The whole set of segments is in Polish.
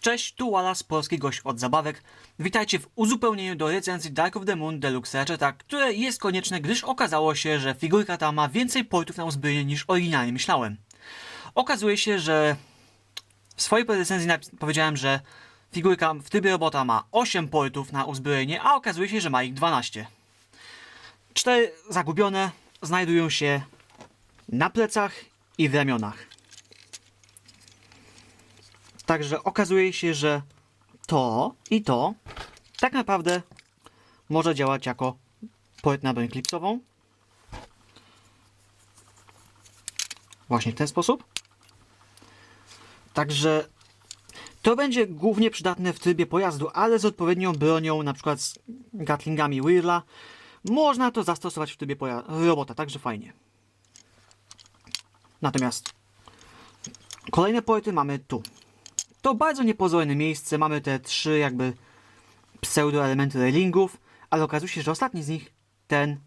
Cześć, tu Wallace, polski gość od zabawek. Witajcie w uzupełnieniu do recenzji Dark of the Moon Deluxe Ratcheta, które jest konieczne, gdyż okazało się, że figurka ta ma więcej portów na uzbrojenie niż oryginalnie myślałem. Okazuje się, że w swojej recenzji powiedziałem, że figurka w trybie robota ma 8 portów na uzbrojenie, a okazuje się, że ma ich 12. Cztery zagubione znajdują się na plecach i w ramionach. Także okazuje się, że to i to tak naprawdę może działać jako port na broń klipsową. Właśnie w ten sposób. Także to będzie głównie przydatne w trybie pojazdu, ale z odpowiednią bronią, na przykład z gatlingami Wirla, można to zastosować w trybie robota, także fajnie. Natomiast kolejne porty mamy tu. To bardzo niepozorne miejsce. Mamy te trzy jakby pseudo-elementy railingów, ale okazuje się, że ostatni z nich, ten,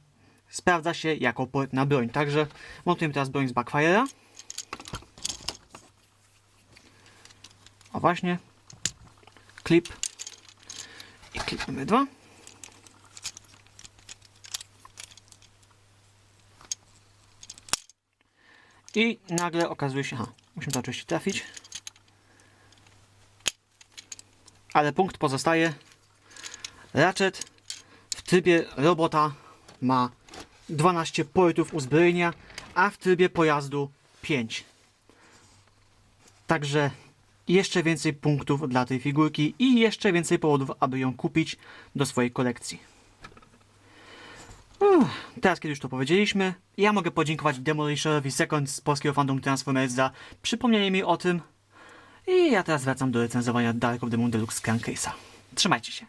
sprawdza się jako port na broń. Także montujemy teraz broń z Backfire'a. O właśnie. Klip. I klip numer dwa. I nagle okazuje się, aha, musimy to oczywiście trafić. Ale punkt pozostaje. Ratchet w trybie robota ma 12 portów uzbrojenia, a w trybie pojazdu 5. Także jeszcze więcej punktów dla tej figurki i jeszcze więcej powodów, aby ją kupić do swojej kolekcji. Uff, teraz, kiedy już to powiedzieliśmy, ja mogę podziękować Demolishorowi Second z polskiego fandom Transformers za przypomnienie mi o tym. I ja teraz wracam do recenzowania Dark of the Moon Deluxe Crankcase'a. Trzymajcie się.